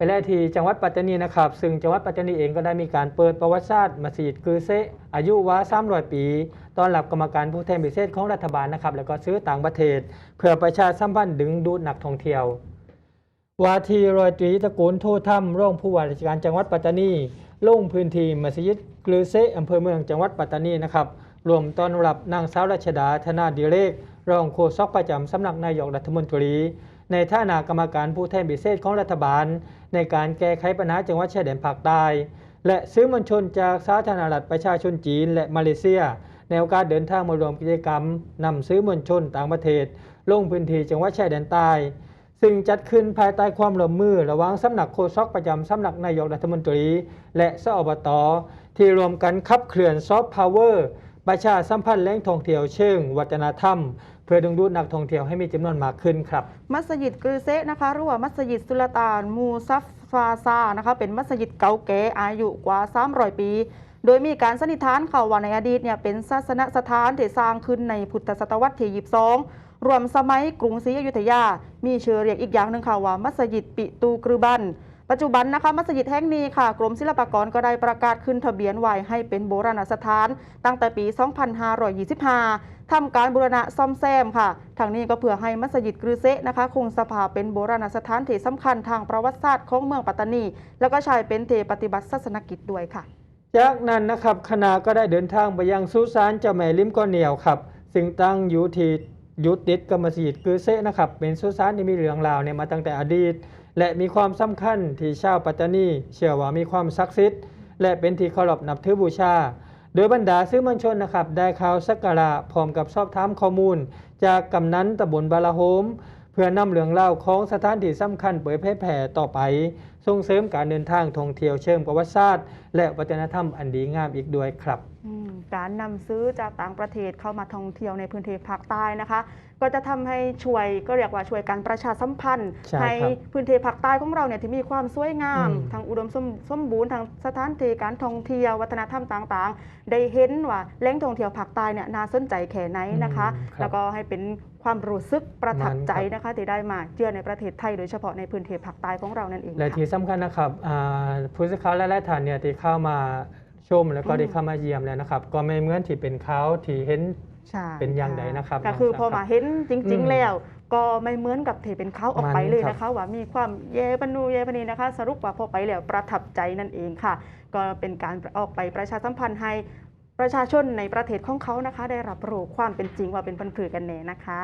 ไปแรกที่จังหวัดปัตตานีนะครับ ซึ่งจังหวัดปัตตานีเองก็ได้มีการเปิดประวัติศาสตร์มัสยิดกือเซอายุว่า300 ปี ตอนรับกรรมการผู้แทนพิเศษของรัฐบาลนะครับ แล้วก็ซื้อต่างประเทศ เพื่อประชาสัมพันธ์ดึงดูดนักท่องเที่ยววาทีรอยตรีตระกูลโทถ้ำร่องผู้ว่าราชการจังหวัดปัตตานีลงพื้นที่มัสยิดกลือเซอำเภอเมืองจังหวัดปัตตานีนะครับรวมต้อนรับนางสาวรัชดาธนาดิเรกรองโฆษกประจำสำนักนายกรัฐมนตรี ในฐานะกรรมการผู้แทนพิเศษของรัฐบาล ในการแก้ไขปัญหาจังหวัดชายแดนภาคใต้และซื้อมวลชนจากสาธารณรัฐประชาชนจีนและมาเลเซีย ในโอกาสเดินทางมารวมกิจกรรมนำซื้อมวลชนต่างประเทศ ลงพื้นที่จังหวัดชายแดนใต้ซึ่งจัดขึ้นภายใต้ความร่วมมือระหว่างสำนักโฆษกประจำสำนักนายกรัฐมนตรี และสอบตที่รวมกันขับเคลื่อนซอฟต์พาวเวอร์ประชาสัมพันธ์แหล่งท่องเที่ยวเชิงวัฒนธรรม เพื่อดึงดูดนักท่องเที่ยวให้มีจำนวนมากขึ้นครับ มัสยิดกรือเซะนะคะหรือว่ามัสยิดสุลต่านมูซัฟฟาซานะคะเป็นมัสยิดเก่าแก่อายุกว่า300ปี โดยมีการสันนิษฐานเขาว่าในอดีตเนี่ยเป็นศาสนสถานที่สร้างขึ้นในพุทธศตวรรษที่22รวมสมัยกรุงศรีอยุธยา มีเชื่อเรียกอีกอย่างหนึ่งค่ะว่ามัสยิดปิตูกรือบัน ปัจจุบันนะคะมัสยิดแห่งนี้ค่ะ กรมศิลปากรก็ได้ประกาศขึ้นทะเบียนไว้ให้เป็นโบราณสถาน ตั้งแต่ปี 2525 ทำการบูรณะซ่อมแซมค่ะ ทางนี้ก็เพื่อให้มัสยิดกรือเซะนะคะ คงสภาพเป็นโบราณสถานที่สำคัญทางประวัติศาสตร์ของเมืองปัตตานี แล้วก็ใช้เป็นเทปฏิบัติศาสนกิจด้วยค่ะ จากนั้นนะครับคณะก็ได้เดินทางไปยังสุสานเจ้าแม่ลิมก้อนเหนียวครับซึ่งตั้งอยู่ที่ยุติดกับมัสยิดกือเซะนะครับเป็นสุสานที่มีเรื่องราวเนี่ยมาตั้งแต่อดีต และมีความสำคัญที่ชาวปัตตานีเชื่อว่ามีความศักดิ์สิทธิ์และเป็นที่เคารพนับถือบูชา โดยบรรดาซื้อมวลชนนะครับ ได้ข่าวสักการะพร้อมกับสอบถามข้อมูล จากกำนันตำบลบาลาโฮม เพื่อนำเรื่องเล่าของสถานที่สำคัญเผยแพร่แผ่ต่อไปส่งเสริมการเดินทางท่องเที่ยวเชิงประวัติศาสตร์ และวัฒนธรรมอันดีงามอีกด้วยครับอืมการนำซื้อจากต่างประเทศเข้ามาท่องเที่ยวในพื้นที่ภาคใต้นะคะ ก็จะทำให้ช่วยก็เรียกว่าช่วยการประชาสัมพันธ์ใช่ครับพื้นที่ภาคใต้ของเราเนี่ยที่มีความสวยงามอืมทางอุดมสมสมบูรณ์ทางสถานที่การท่องเที่ยววัฒนธรรมต่างๆ ได้เห็นว่าแหล่งท่องเที่ยวภาคใต้เนี่ยน่าสนใจแค่ไหนนะคะอืมครับแล้วก็ให้เป็นความรู้สึกประทับใจมันครับนะคะที่ได้มาเยือนในประเทศไทยโดยเฉพาะในพื้นที่ภาคใต้ของเรานั่นเองและค่ะที่สำคัญนะครับอ่าผู้สื่อข่าวหลายๆท่านเนี่ยที่เข้ามาชมแล้วก็อืมได้เข้ามาเยี่ยมแล้วนะครับ ก็ไม่เหมือนที่เป็นเขาที่เห็นใช่เป็นอย่างใดนะครับก็คือน้องพอสาวครับมาเห็นจริงอืมๆแล้ว ก็ไม่เหมือนกับที่เป็นเขาออกไปมันเลยครับนะคะ ว่ามีความเย่ปนูเย่ปนีนะคะ สรุปว่าพอไปแล้วประทับใจนั่นเองค่ะ ก็เป็นการออกไปประชาสัมพันธ์ให้ประชาชนในประเทศของเขานะคะ ได้รับรู้ความเป็นจริงว่าเป็นพันธุ์ผือกันแน่นะคะ